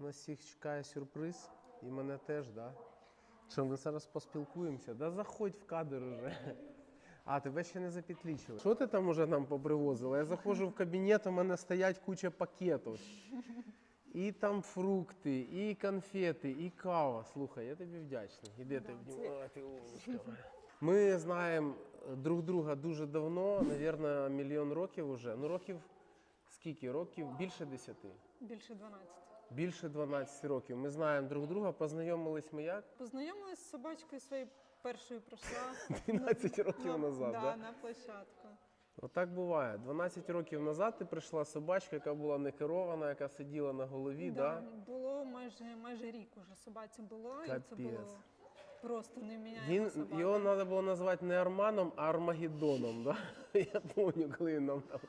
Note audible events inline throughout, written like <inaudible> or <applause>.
нас всіх чекає сюрприз, і мене теж, да? Що ми зараз поспілкуємося? Да заходь в кадр уже. А, тебе ще не запетлічили. Що ти там уже нам попривозила? Я заходжу в кабінет, у мене стоять куча пакетів. І там фрукти, і конфети, і кава. Слухай, я тобі вдячний. Іди ти обнімати умничка. Ми знаємо друг друга дуже давно, напевно, мільйон років уже. Ну, років скільки? Років? Більше десяти. Більше 12. Більше 12 років. Ми знаємо друг друга, познайомились ми як? Познайомилась з собачкою своєю першою пройшла <laughs> 12 років на, назад. да, Да? на площадку. Отак буває. 12 років назад ти прийшла собачка, яка була не керована, яка сиділа на голові. Да? Було майже майже рік уже собаці було, і це було просто невміняємо Він, собака. його треба було назвати не Арманом, а Армагеддоном. Да? <laughs> Я пам'ятаю, коли він нам там.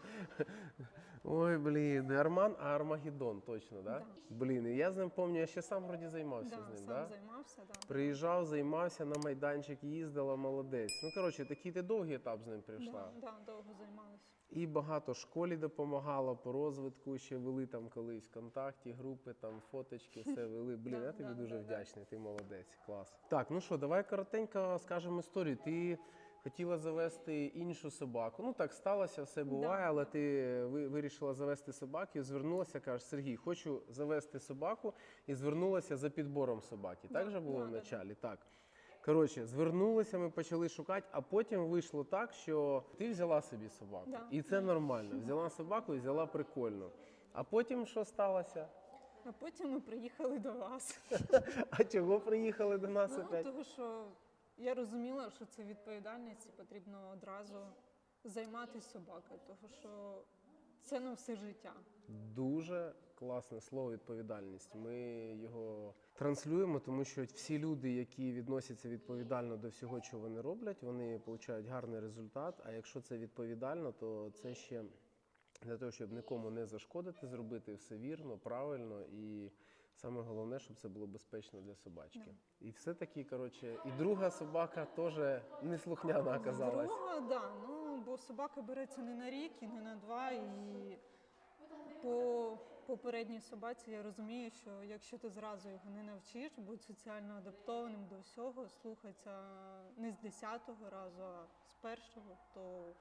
Ой, блін, не Арман, а Армагеддон, точно, да? Блін, і я з ним пам'ятаю, я ще сам вроді займався да, з ним, сам да? займався, да. Приїжджав, займався на майданчик, їздила, молодець. Ну, коротше, такий ти довгий етап з ним прийшла. Да, да, довго займалася. І багато школі допомагала по розвитку. Ще вели там колись контакті, групи, там фоточки, <laughs> все вели. Блін, Да, я тобі да, дуже да, да. вдячний. Ти молодець, клас. Так, ну що, давай коротенько скажемо історію. Ти хотіла завести іншу собаку. Ну так сталося, все буває, але ти вирішила завести собаку і звернулася, кажеш, Сергій, хочу завести собаку і звернулася за підбором собаки. Так же було в началі? Так. Коротше, звернулися, ми почали шукати, а потім вийшло так, що ти взяла собі собаку. І це нормально. Взяла собаку і взяла прикольно. А потім що сталося? А потім ми приїхали до вас. <laughs> А чого приїхали до нас Ну, опять? тому що я розуміла, що це відповідальність і потрібно одразу займатися собакою, тому що це на все життя. Дуже класне слово відповідальність. Ми його транслюємо, тому що всі люди, які відносяться відповідально до всього, що вони роблять, вони отримують гарний результат. А якщо це відповідально, то це ще для того, щоб нікому не зашкодити, зробити все вірно, правильно і. Саме головне, щоб це було безпечно для собачки. І все таки, коротше, і друга собака теж неслухняна оказалась. Друга, да, ну бо собака береться не на рік і не на два. І по попередній собаці я розумію, що якщо ти зразу його не навчиш, бути соціально адаптованим до всього, слухатися не з десятого разу, а з першого, то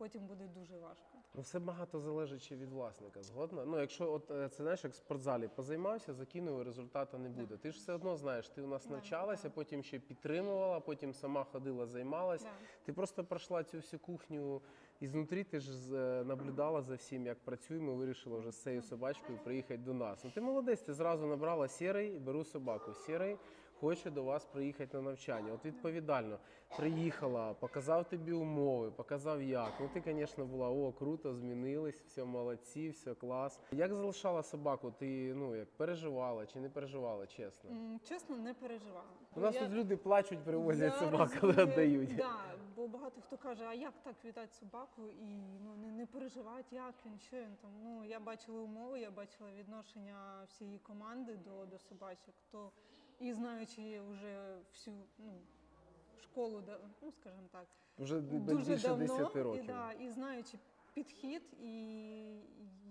потім буде дуже важко. Ну, все багато залежить ще від власника, згодна. Ну, якщо от е, це знаєш, як в спортзалі позаймався, закинув, результату не буде. Ти ж все одно знаєш, ти у нас Да, навчалася, да. потім ще підтримувала, потім сама ходила, займалась. Да. Ти просто пройшла цю всю кухню ізнутрі, ти ж з- е, наблюдала за всім, як працюємо, вирішила вже з цією собачкою приїхати до нас. Ну ти молодець, ти зразу набрала сірий, беру собаку. Сірий хоче до вас приїхати на навчання. От відповідально приїхала, показав тобі умови, показав як. Ну ти, звісно, була о, круто, змінились, все молодці, все клас. Як залишала собаку? Ти ну як переживала чи не переживала, чесно? Чесно, не переживала. У нас Я- тут люди плачуть, привозять Я собак, але розумію, <laughs> віддають. Да, бо багато хто каже, а як так віддати собаку і ну не, не переживати, як він, що він там. Ну я бачила умови, я бачила відношення всієї команди до, до собачок. То і знаючи вже всю ну, школу, да, ну скажімо так, Вже дуже більше давно 10 років. І, да, і знаючи підхід і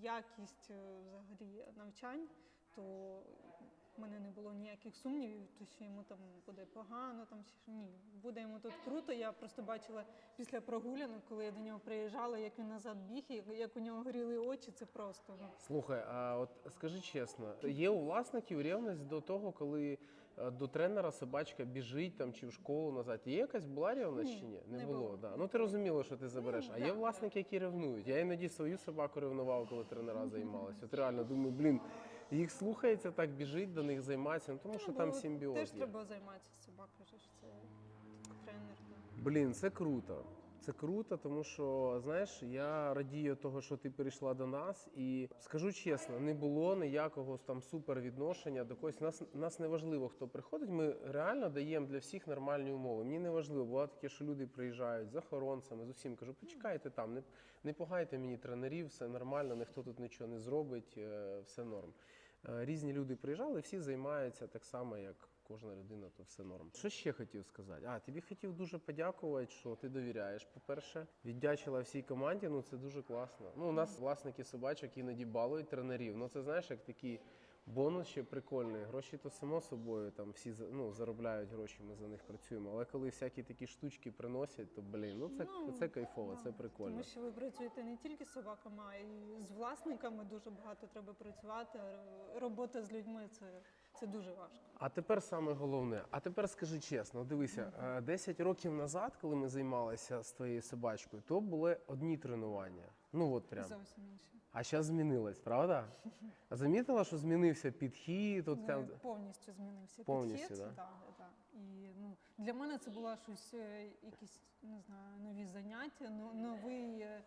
якість е, взагалі навчань, то в мене не було ніяких сумнівів, то що йому там буде погано, там чи ні, буде йому тут круто. Я просто бачила після прогулянок, коли я до нього приїжджала, як він назад біг, і як у нього горіли очі, це просто ну, Слухай, а от скажи чесно, є у власників ревність до того, коли до тренера собачка біжить там чи в школу назад. Є якась була ревність Ні, чи ні? не було. було. Да. Ну ти розуміла, що ти забереш. Ну, а да, є власники, які ревнують. Я іноді свою собаку ревнував, коли тренера займалися. От реально думаю, блін, їх слухається так, біжить до них, займається, ну тому що ну, там бо симбіоз. Теж є. треба займатися собакою, це тренер. Блін, це круто. Це круто, тому що знаєш, я радію того, що ти перейшла до нас, і скажу чесно, не було ніякого там супервідношення до когось. Нас нас не важливо, хто приходить. Ми реально даємо для всіх нормальні умови. Мені не важливо, буває таке, що люди приїжджають з охоронцями, з усім кажу, почекайте там, не, не пугайте мені тренерів, все нормально, ніхто тут нічого не зробить, е, все норм. Е, Різні люди приїжджали, всі займаються так само, як кожна людина, то все норм. Що ще хотів сказати? А, тобі хотів дуже подякувати, що ти довіряєш. По-перше, віддячила всій команді. Ну це дуже класно. Ну, у нас власники собачок іноді балують тренерів. Ну це знаєш, як такі Бонус ще прикольний. Гроші то само собою, там всі ну, заробляють гроші, ми за них працюємо. Але коли всякі такі штучки приносять, то блін, ну це, Ну, це кайфово, да, це прикольно. Тому що ви працюєте не тільки з собаками, а й з власниками дуже багато треба працювати. Робота з людьми це, це дуже важко. А тепер саме головне. А тепер скажи чесно, дивися, е, 10 років назад, коли ми займалися з твоєю собачкою, то були одні тренування. Ну от прям. Зовсім інше. А зараз змінилось, правда? А замітила, що змінився підхід? От Ну, там... повністю змінився Повністю, підхід. да? Да, да. І ну, для мене це було щось, е, якісь не знаю, нові заняття, но- новий е, е,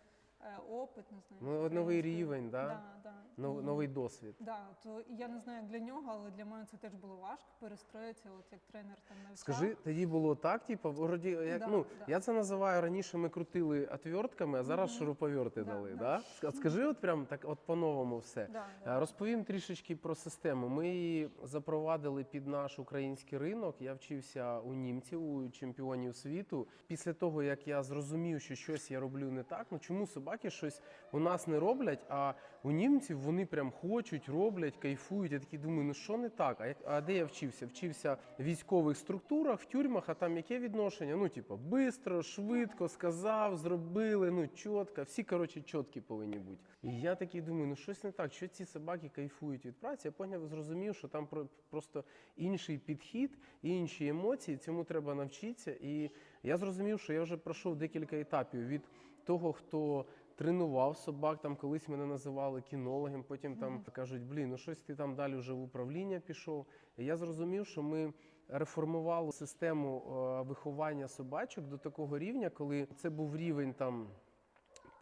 опит, не знаю. Ну, новий рівень, да? Да, да. нов- І- новий досвід. Да, то я не знаю для нього, але для мене це теж було важко перестроїтися, от як тренер там навчав. Скажи, тоді було так, типу, вроді, як, Да, ну, да. я це називаю раніше ми крутили отвертками, а зараз Мгм. шуруповерти Да, дали. да. Да? Скажи, от прям так, от по-новому все. Да, Е, да. Розповім трішечки про систему. Ми її запровадили під наш український ринок. Я вчився у німців, у чемпіонів світу. Після того, як я зрозумів, що щось я роблю не так, ну чому собаки щось у нас не роблять, а у німців вони прям хочуть, роблять, кайфують. Я такий думаю, ну що не так? А, а де я вчився? Вчився в військових структурах, в тюрмах, а там яке відношення? Ну, типу, бистро, швидко, сказав, зробили, ну чітко. Всі, коротше, чіткі повинні бути. І я такий думаю, ну щось не так, що ці собаки кайфують від праці. Я поняв, зрозумів, що там про- просто інший підхід, інші емоції. Цьому треба навчитися. І я зрозумів, що я вже пройшов декілька етапів від того, хто тренував собак. Там колись мене називали кінологом, потім там кажуть, блін, ну щось ти там далі вже в управління пішов. І я зрозумів, що ми реформували систему е, виховання собачок до такого рівня, коли це був рівень там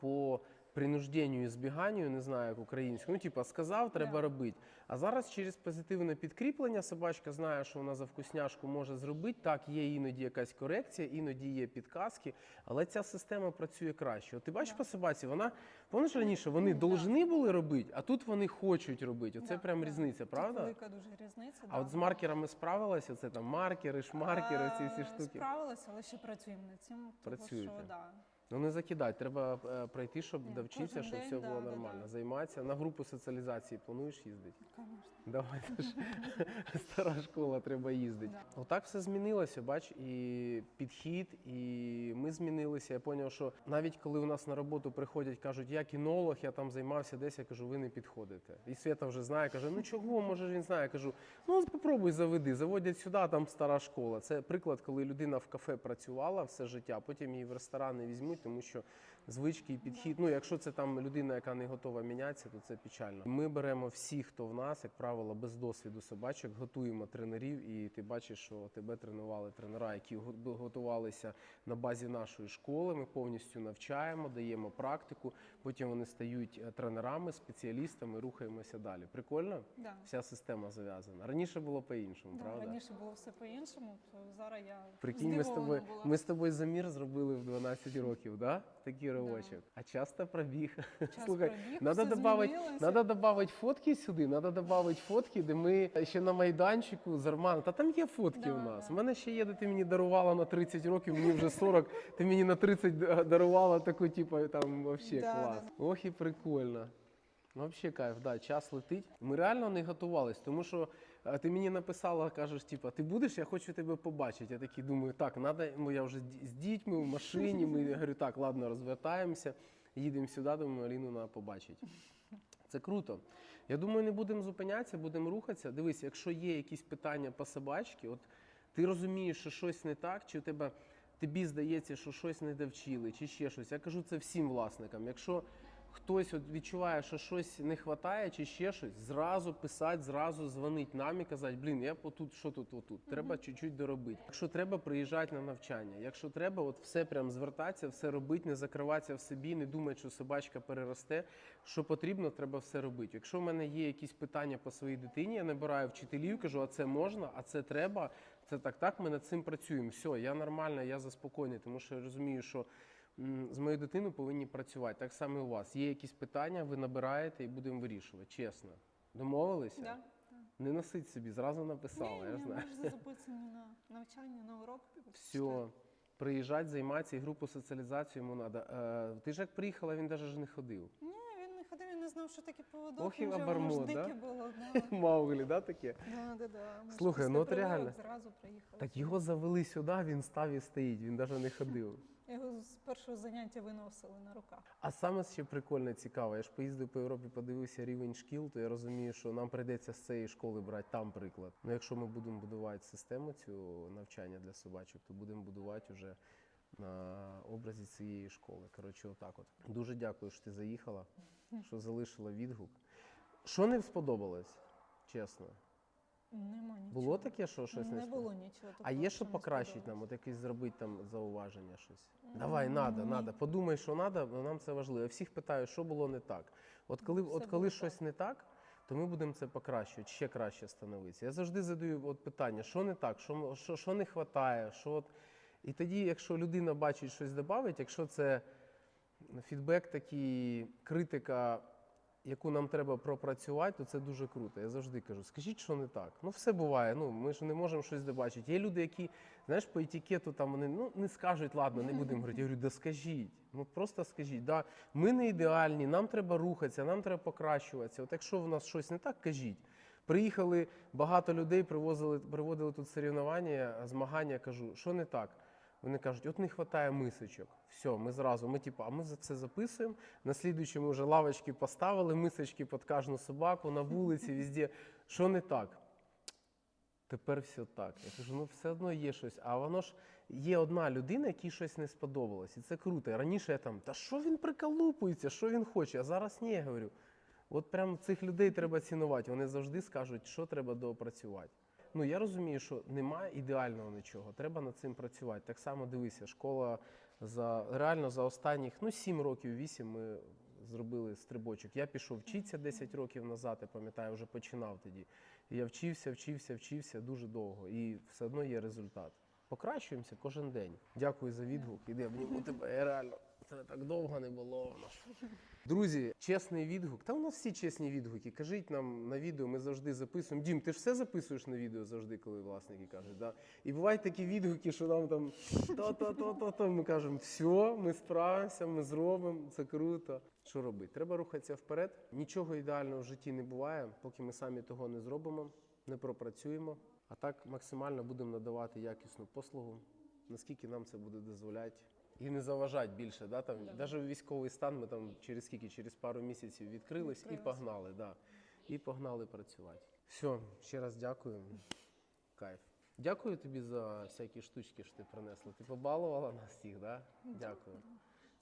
по принужденню і збіганню, не знаю як українською. Ну, типа, сказав, треба yeah. робити. А зараз через позитивне підкріплення собачка знає, що вона за вкусняшку може зробити. Так, є іноді якась корекція, іноді є підказки, але ця система працює краще. От ти бачиш по собаці, вона помниш раніше, вони Ну, да. должны були робити, а тут вони хочуть робити. Оце Да, прям да. різниця, Тут правда? велика дуже різниця. А от з маркерами справилася, це там маркери, шмаркери, ці всі штуки. Справилася, але ще працюємо над цим. Тому що, да. Ну не закидати, треба е, пройти, щоб довчитися, кожен щоб день, все да, було да, нормально. да. Займатися. На групу соціалізації плануєш їздити? Конечно. Давай, це ж <laughs> стара школа, треба їздити. Да. Отак все змінилося, бач, і підхід, і ми змінилися. Я зрозумів, що навіть коли у нас на роботу приходять, кажуть, я кінолог, я там займався десь, я кажу, ви не підходите. І Свята вже знає, каже, ну чого, може ж він знає. Я кажу, ну попробуй заведи, заводять сюди, там стара школа. Це приклад, коли людина в кафе працювала все життя, потім її в ресторан не візьмуть, тому що звички і підхід. Ну, якщо це там людина, яка не готова мінятися, то це печально. Ми беремо всіх, хто в нас, як правило, без досвіду собачок, готуємо тренерів, і ти бачиш, що тебе тренували тренера, які готувалися на базі нашої школи. Ми повністю навчаємо, даємо практику. Потім вони стають е, тренерами, спеціалістами, рухаємося далі. Прикольно? Да. Вся система зав'язана. Раніше було по-іншому, Да, правда? раніше було все по-іншому, то зараз я Прикинь, ми з тобою, була. ми з тобою замір зробили в 12 років, да? Такий ривочок. А часто пробіг. Час Слухай, пробіг, Надо добавить, надо добавить фотки сюди, надо добавить фотки, де ми ще на майданчику з Арманом. Та там є фотки Да, у нас. да. У мене ще є, де ти мені дарувала на 30 років, мені вже 40, ти мені на 30 дарувала таку, типу, там вообще Да, клас. Ох і прикольно. Вообще кайф, да, час летить. Ми реально не готувались, тому що е, ти мені написала, кажеш, типа, ти будеш, я хочу тебе побачити. Я такий думаю, так, надо, ну я вже з дітьми в машині. Ми я говорю, так, ладно, розвертаємося, їдемо сюди, думаю, Аліну треба побачити. Це круто. Я думаю, не будемо зупинятися, будемо рухатися. Дивись, якщо є якісь питання по собачці, от ти розумієш, що щось не так, чи у тебе тобі здається, що щось не довчили, чи ще щось. Я кажу це всім власникам. Якщо хтось от відчуває, що щось не вистачає, чи ще щось, зразу писати, зразу дзвонить нам і казати, блін, я отут, що тут, отут. Треба чуть-чуть доробити. Якщо треба, приїжджати на навчання. Якщо треба, от все прям звертатися, все робити, не закриватися в собі, не думати, що собачка переросте. Що потрібно, треба все робити. Якщо в мене є якісь питання по своїй дитині, я набираю вчителів, кажу, а це можна, а це треба. Це так, так, ми над цим працюємо. Все, я нормально, я заспокоєний, тому що я розумію, що з моєю дитиною повинні працювати. Так само і у вас. Є якісь питання, ви набираєте і будемо вирішувати. Чесно. Домовилися? Да? Не носить собі, зразу написала, ні, я ні, знаю. Ми ж записані на навчання, на урок. Все. Приїжджати, займатися і групу соціалізації йому треба. Ти ж як приїхала, він навіть не ходив. Ні, він не ходив, він не знав, що таке поводок. Ох і вже воно ж обормот, дике да? було. Да. <laughs> Мауглі, да, таке? Да, да, да. Ми ж Слухай, після ну от реально. Зразу приїхали. Так його завели сюди, він став і стоїть, він навіть не ходив. Його з першого заняття виносили на руках. А саме ще прикольно цікаво. Я ж поїздив по Європі, подивився рівень шкіл, то я розумію, що нам прийдеться з цієї школи брати там приклад. Ну якщо ми будемо будувати систему цю навчання для собачок, то будемо будувати вже на образі цієї школи. Коротше, отак от. Дуже дякую, що ти заїхала, що залишила відгук. Що не сподобалось, чесно? Нема нічого. Було таке, що щось не Не сподобалось? було нічого. А є що не покращити нам, от якесь зробити там зауваження щось. Давай, надо, надо. Подумай, що надо, бо нам це важливо. Я всіх питаю, що було не так. От коли, Все от коли було щось не так, то ми будемо це покращувати, ще краще становитися. Я завжди задаю от питання, що не так, що, м- що, що не вистачає, що от... І тоді, якщо людина бачить щось додавить, якщо це фідбек такий, критика, яку нам треба пропрацювати, то це дуже круто. Я завжди кажу, скажіть, що не так. Ну, все буває. Ну, ми ж не можемо щось добачити. Є люди, які, знаєш, по етикету там вони ну, не скажуть, ладно, не будемо говорити. Я говорю, да скажіть. Ну просто скажіть, да, ми не ідеальні, нам треба рухатися, нам треба покращуватися. От якщо в нас щось не так, кажіть. Приїхали багато людей, привозили, приводили тут соревнування, змагання. Кажу, що не так? Вони кажуть, от не вистачає мисочок. Все, ми зразу, ми типу, а ми за це записуємо. На ми вже лавочки поставили, мисочки під кожну собаку, на вулиці, везде. Що не так? Тепер все так. Я кажу, ну все одно є щось. А воно ж є одна людина, якій щось не сподобалось. І це круто. Раніше я там, та що він приколупується, що він хоче? А зараз ні, я говорю. От прям цих людей треба цінувати. Вони завжди скажуть, що треба доопрацювати. Ну я розумію, що немає ідеального нічого. Треба над цим працювати. Так само дивися, школа за реально за останніх ну 7 років, 8 ми зробили стрибочок. Я пішов вчитися 10 років назад, я пам'ятаю, вже починав тоді. І я вчився, вчився, вчився дуже довго. І все одно є результат. Покращуємося кожен день. Дякую за відгук. Іди обніму тебе. Я реально це так довго не було. Друзі, чесний відгук. Та у нас всі чесні відгуки. Кажіть нам на відео, ми завжди записуємо. Дім, ти ж все записуєш на відео завжди, коли власники кажуть. Да? І бувають такі відгуки, що нам там то-то-то-то-то. Ми кажемо, все, ми справимося, ми зробимо, це круто. Що робити? Треба рухатися вперед. Нічого ідеального в житті не буває, поки ми самі того не зробимо, не пропрацюємо. А так максимально будемо надавати якісну послугу, наскільки нам це буде дозволяти. І не заважати більше, да, там, Да. навіть у військовий стан ми там через скільки, через пару місяців відкрились і погнали, да. І погнали працювати. Все, ще раз дякую. Кайф. Дякую тобі за всякі штучки, що ти принесла. Ти побалувала нас всіх, да? Дякую.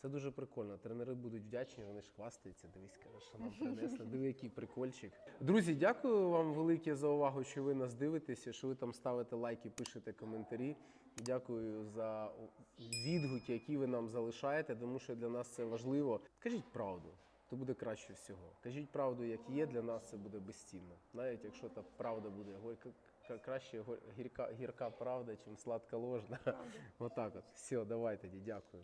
Це дуже прикольно. Тренери будуть вдячні, вони ж хвастаються. Дивись, каже, що нам принесли. Диви, який прикольчик. Друзі, дякую вам велике за увагу, що ви нас дивитеся, що ви там ставите лайки, пишете коментарі. Дякую за відгуки, які ви нам залишаєте, тому що для нас це важливо. Кажіть правду, то буде краще всього. Кажіть правду, як є, для нас це буде безцінно. Навіть якщо та правда буде горька, краще гірка, гірка правда, чим сладка ложна. Отак от. Все, давай тоді, дякую.